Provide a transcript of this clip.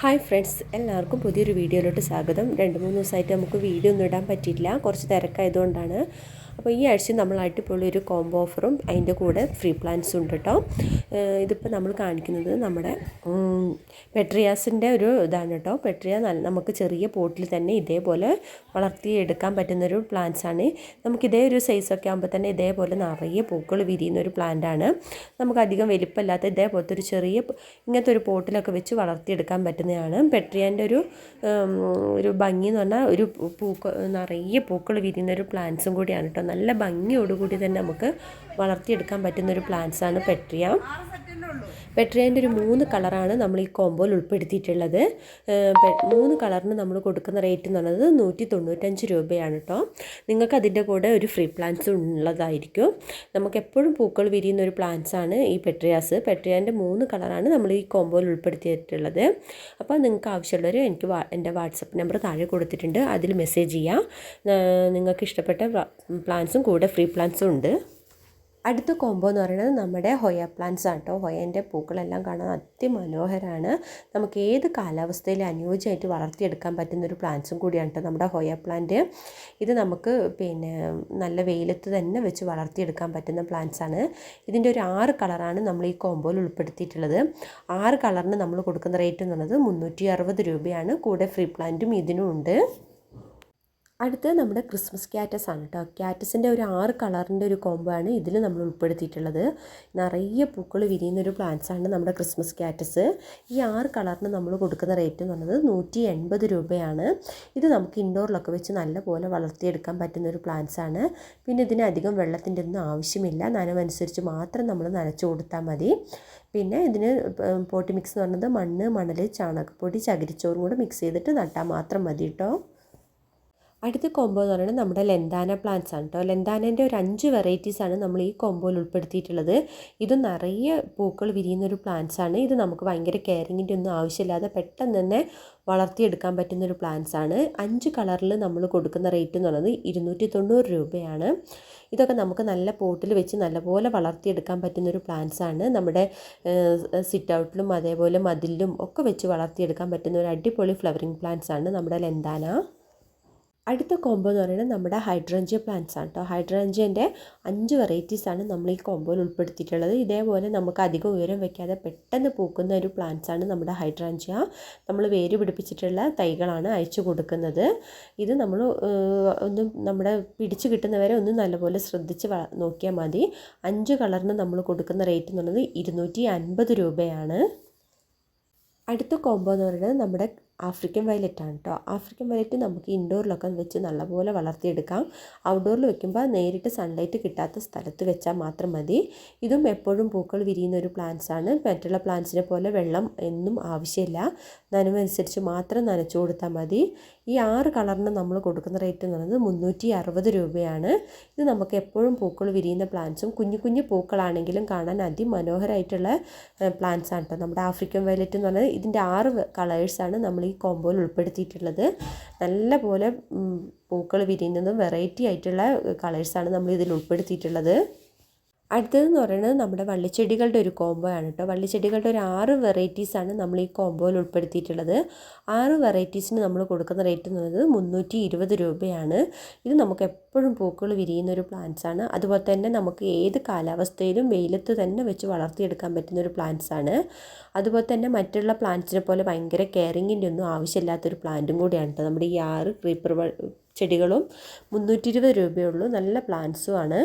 Hi friends എല്ലാവർക്കും പുതിയൊരു വീഡിയോയിലോട്ട് സ്വാഗതം. രണ്ട് മൂന്ന് ദിവസമായിട്ട് നമുക്ക് വീഡിയോ ഒന്നും ഇടാൻ പറ്റിയില്ല കുറച്ച് തിരക്കായതുകൊണ്ടാണ്. അപ്പോൾ ഈ ആഴ്ച നമ്മൾ അടിപൊളി ഒരു കോംബോ ഓഫറും അതിന്റെ കൂടെ ഫ്രീ പ്ലാൻസും ഉണ്ട് കേട്ടോ. ഇതിപ്പോൾ നമ്മൾ കാണിക്കുന്നത് നമ്മുടെ പെട്രിയാസിന്റെ ഒരു ഇതാണ് കേട്ടോ. പെട്രിയ നല്ല നമുക്ക് ചെറിയ പോട്ടിൽ തന്നെ ഇതേപോലെ വളർത്തിയെടുക്കാൻ പറ്റുന്നൊരു പ്ലാന്റ്സ് ആണ്. നമുക്ക് ഇതേ ഒരു സൈസൊക്കെ ആകുമ്പോൾ തന്നെ ഇതേപോലെ നിറയെ പൂക്കൾ വിരിയുന്ന ഒരു പ്ലാന്റാണ് നമുക്ക് അധികം വലിപ്പമില്ലാത്ത ഇതേപോലത്തെ ഒരു ചെറിയ ഇങ്ങനത്തെ ഒരു പോട്ടിലൊക്കെ വെച്ച് വളർത്തിയെടുക്കാൻ പറ്റുന്നതാണ്. പെട്രിയാന്റെ ഒരു ഒരു ഭംഗി എന്ന് പറഞ്ഞാൽ ഒരു പൂക്ക നിറയെ പൂക്കൾ വിരിയുന്ന ഒരു പ്ലാന്റ്സും കൂടിയാണ് കേട്ടോ നല്ല ഭംഗിയോടുകൂടി തന്നെ നമുക്ക് വളർത്തിയെടുക്കാൻ പറ്റുന്ന ഒരു പ്ലാന്റ്സ് ആണ് പെട്രിയ പെട്രിയന്റെ ഒരു മൂന്ന് കളറാണ് നമ്മൾ ഈ കോമ്പോയിൽ ഉൾപ്പെടുത്തിയിട്ടുള്ളത്. മൂന്ന് കളറിന് നമ്മൾ കൊടുക്കുന്ന റേറ്റ് എന്ന് പറയുന്നത് നൂറ്റി തൊണ്ണൂറ്റഞ്ച് രൂപയാണ് കേട്ടോ നിങ്ങൾക്ക് അതിന്റെ കൂടെ ഒരു ഫ്രീ പ്ലാന്റ്സ് ഉള്ളതായിരിക്കും. നമുക്ക് എപ്പോഴും പൂക്കൾ വിരിയുന്ന ഒരു പ്ലാന്റ്സ് ആണ് ഈ പെട്രിയാസ് പെട്രിയാന്റെ മൂന്ന് കളറാണ് നമ്മൾ ഈ കോമ്പോയിൽ ഉൾപ്പെടുത്തിയിട്ടുള്ളത്. അപ്പോൾ നിങ്ങൾക്ക് ആവശ്യമുള്ളവർ എനിക്ക് എന്റെ വാട്സപ്പ് നമ്പർ താഴെ കൊടുത്തിട്ടുണ്ട്. അതിൽ മെസ്സേജ് ചെയ്യാം. നിങ്ങൾക്ക് ഇഷ്ടപ്പെട്ട പ്ലാന്റ്സും കൂടെ ഫ്രീ പ്ലാന്റ്സും ഉണ്ട്. അടുത്ത കോംബോ എന്ന് പറയുന്നത് നമ്മുടെ ഹൊയ പ്ലാന്റ്സ് ആണ് കേട്ടോ ഹൊയന്റെ പൂക്കളെല്ലാം കാണാൻ അതിമനോഹരമാണ് നമുക്ക് ഏത് കാലാവസ്ഥയിൽ അനുയോജ്യമായിട്ട് വളർത്തിയെടുക്കാൻ പറ്റുന്ന ഒരു പ്ലാന്റ്സും കൂടിയാണ് കേട്ടോ നമ്മുടെ ഹൊയ പ്ലാന്റ് ഇത് നമുക്ക് പിന്നെ നല്ല വെയിലത്ത് തന്നെ വെച്ച് വളർത്തിയെടുക്കാൻ പറ്റുന്ന പ്ലാന്റ്സ് ആണ്. ഇതിന്റെ ഒരു ആറ് കളറാണ് നമ്മൾ ഈ കോംബോയിൽ ഉൾപ്പെടുത്തിയിട്ടുള്ളത്. ആറ് കളറിന് നമ്മൾ കൊടുക്കുന്ന റേറ്റ് എന്ന് പറയുന്നത് മുന്നൂറ്റി രൂപയാണ്. കൂടെ ഫ്രീ പ്ലാന്റും ഇതിനും ഉണ്ട്. അടുത്തത് നമ്മുടെ ക്രിസ്മസ് ക്യാറ്റസ് ആണ് കേട്ടോ. ക്യാറ്റസിന്റെ ഒരു ആറ് കളറിന്റെ ഒരു കോംബോ ആണ് ഇതിൽ നമ്മൾ ഉൾപ്പെടുത്തിയിട്ടുള്ളത്. നിറയെ പൂക്കൾ വിരിയുന്ന ഒരു പ്ലാന്റ്സ് ആണ് നമ്മുടെ ക്രിസ്മസ് ക്യാറ്റസ് ഈ ആറ് കളറിന് നമ്മൾ കൊടുക്കുന്ന റേറ്റ് എന്ന് പറയുന്നത് നൂറ്റി എൺപത് രൂപയാണ്. ഇത് നമുക്ക് ഇൻഡോറിലൊക്കെ വെച്ച് നല്ല വളർത്തിയെടുക്കാൻ പറ്റുന്ന ഒരു പ്ലാന്റ്സ് ആണ്. പിന്നെ ഇതിന് അധികം വെള്ളത്തിന്റെ ഒന്നും ആവശ്യമില്ല. നനവനുസരിച്ച് മാത്രം നമ്മൾ നനച്ചു കൊടുത്താൽ മതി. പിന്നെ ഇതിന് പോട്ടി മിക്സ് എന്ന് പറയുന്നത് മണ്ണ് മണൽ ചാണകപ്പൊടി ചകിരിച്ചോറും കൂടെ മിക്സ് ചെയ്തിട്ട് നട്ടാൽ മാത്രം മതി കേട്ടോ. അടുത്ത കോംബോ എന്ന് പറയുന്നത് നമ്മുടെ ലെന്താന പ്ലാന്റ്സ് ആണ് കേട്ടോ ലെന്താനേന്റെ ഒരു അഞ്ച് വെറൈറ്റീസ് ആണ് നമ്മൾ ഈ കോംബോയിൽ ഉൾപ്പെടുത്തിയിട്ടുള്ളത്. ഇത് നിറയെ പൂക്കൾ വിരിയുന്ന ഒരു പ്ലാന്റ്സ് ആണ്. ഇത് നമുക്ക് ഭയങ്കര കെയറിങ്ങിന്റെ ഒന്നും ആവശ്യമില്ലാതെ പെട്ടെന്ന് തന്നെ വളർത്തിയെടുക്കാൻ പറ്റുന്ന ഒരു പ്ലാന്റ്സ് ആണ്. അഞ്ച് കളറിൽ നമ്മൾ കൊടുക്കുന്ന റേറ്റ് എന്ന് പറയുന്നത് ഇരുന്നൂറ്റി തൊണ്ണൂറ് രൂപയാണ്. ഇതൊക്കെ നമുക്ക് നല്ല പോട്ടിൽ വെച്ച് നല്ലപോലെ വളർത്തിയെടുക്കാൻ പറ്റുന്ന ഒരു പ്ലാന്റ്സ് ആണ്. നമ്മുടെ സിറ്റ് ഔട്ടിലും അതേപോലെ മതിലിലും ഒക്കെ വെച്ച് വളർത്തിയെടുക്കാൻ പറ്റുന്ന ഒരു അടിപൊളി ഫ്ലവറിങ് പ്ലാന്റ്സ് ആണ് നമ്മുടെ ലെന്താന അടുത്ത കോംബോ എന്ന് പറയുന്നത് നമ്മുടെ ഹൈഡ്രഞ്ചിയ പ്ലാന്റ്സ് ആണ് കേട്ടോ ഹൈഡ്രഞ്ചിയന്റെ അഞ്ച് വെറൈറ്റീസ് ആണ് നമ്മൾ ഈ കോംബോയിൽ ഉൾപ്പെടുത്തിയിട്ടുള്ളത്. ഇതേപോലെ നമുക്ക് അധികം ഉയരം വയ്ക്കാതെ പെട്ടെന്ന് പൂക്കുന്ന ഒരു പ്ലാന്റ്സ് ആണ് നമ്മുടെ ഹൈഡ്രഞ്ചിയ നമ്മൾ വേര് പിടിപ്പിച്ചിട്ടുള്ള തൈകളാണ് അയച്ചു കൊടുക്കുന്നത്. ഇത് നമ്മൾ ഒന്നും നമ്മുടെ പിടിച്ച് കിട്ടുന്നവരെ ഒന്ന് നല്ലപോലെ ശ്രദ്ധിച്ച് നോക്കിയാൽ മതി. അഞ്ച് കളറിന് നമ്മൾ കൊടുക്കുന്ന റേറ്റ് എന്നുള്ളത് ഇരുന്നൂറ്റി അൻപത് രൂപയാണ്. അടുത്ത കോംബോ എന്ന് പറയുന്നത് നമ്മുടെ ആഫ്രിക്കൻ വയലറ്റ് ആണ് കേട്ടോ ആഫ്രിക്കൻ വയലറ്റ് നമുക്ക് ഇൻഡോറിലൊക്കെ വെച്ച് നല്ലപോലെ വളർത്തിയെടുക്കാം. ഔട്ട്ഡോറിൽ വെക്കുമ്പോൾ നേരിട്ട് സൺലൈറ്റ് കിട്ടാത്ത സ്ഥലത്ത് വെച്ചാൽ മാത്രം മതി. ഇതും എപ്പോഴും പൂക്കൾ വിരിയുന്ന ഒരു പ്ലാന്റ്സ് ആണ്. മറ്റുള്ള പ്ലാന്റ്സിനെ പോലെ വെള്ളം എന്നും ആവശ്യമില്ല. നനവനുസരിച്ച് മാത്രം നനച്ചു കൊടുത്താൽ മതി. ഈ ആറ് കളറിന് നമ്മൾ കൊടുക്കുന്ന റേറ്റ് എന്ന് പറയുന്നത് മുന്നൂറ്റി അറുപത് രൂപയാണ്. ഇത് നമുക്ക് എപ്പോഴും പൂക്കൾ വിരിയുന്ന പ്ലാന്റ്സും കുഞ്ഞു കുഞ്ഞു പൂക്കളാണെങ്കിലും കാണാൻ അതിമനോഹരമായിട്ടുള്ള പ്ലാന്റ്സ് ആണ് കേട്ടോ നമ്മുടെ ആഫ്രിക്കൻ വയലറ്റ് എന്ന് പറയുന്നത് ഇതിന്റെ ആറ് കളേഴ്സാണ് നമ്മൾ ഈ കോമ്പോയിൽ ഉൾപ്പെടുത്തിയിട്ടുള്ളത്. നല്ല പോലെ പൂക്കൾ വിരിയുന്നതും വെറൈറ്റി ആയിട്ടുള്ള കളേഴ്സാണ് നമ്മൾ ഇതിൽ ഉൾപ്പെടുത്തിയിട്ടുള്ളത്. അടുത്തതെന്ന് പറയുന്നത് നമ്മുടെ വള്ളിച്ചെടികളുടെ ഒരു കോംബോ ആണ് കേട്ടോ. വള്ളിച്ചെടികളുടെ ഒരു ആറ് വെറൈറ്റീസാണ് നമ്മൾ ഈ കോംബോയിൽ ഉൾപ്പെടുത്തിയിട്ടുള്ളത്. ആറ് വെറൈറ്റീസിന് നമ്മൾ കൊടുക്കുന്ന റേറ്റ് എന്ന് പറയുന്നത് മുന്നൂറ്റി ഇരുപത് രൂപയാണ്. ഇത് നമുക്ക് എപ്പോഴും പൂക്കൾ വിരിയുന്ന ഒരു പ്ലാന്റ്സ് ആണ്. അതുപോലെ തന്നെ നമുക്ക് ഏത് കാലാവസ്ഥയിലും വെയിലത്ത് തന്നെ വെച്ച് വളർത്തിയെടുക്കാൻ പറ്റുന്ന ഒരു പ്ലാന്റ്സ് ആണ്. അതുപോലെ തന്നെ മറ്റുള്ള പ്ലാന്റ്സിനെ പോലെ ഭയങ്കര കെയറിങ്ങിന്റെ ഒന്നും ആവശ്യമില്ലാത്തൊരു പ്ലാന്റും കൂടിയാണ് കേട്ടോ. നമ്മുടെ ഈ ആറ് ക്രീപ്പർ ചെടികളും മുന്നൂറ്റി ഇരുപത് രൂപയുള്ളൂ നല്ല പ്ലാന്റ്സും ആണ്.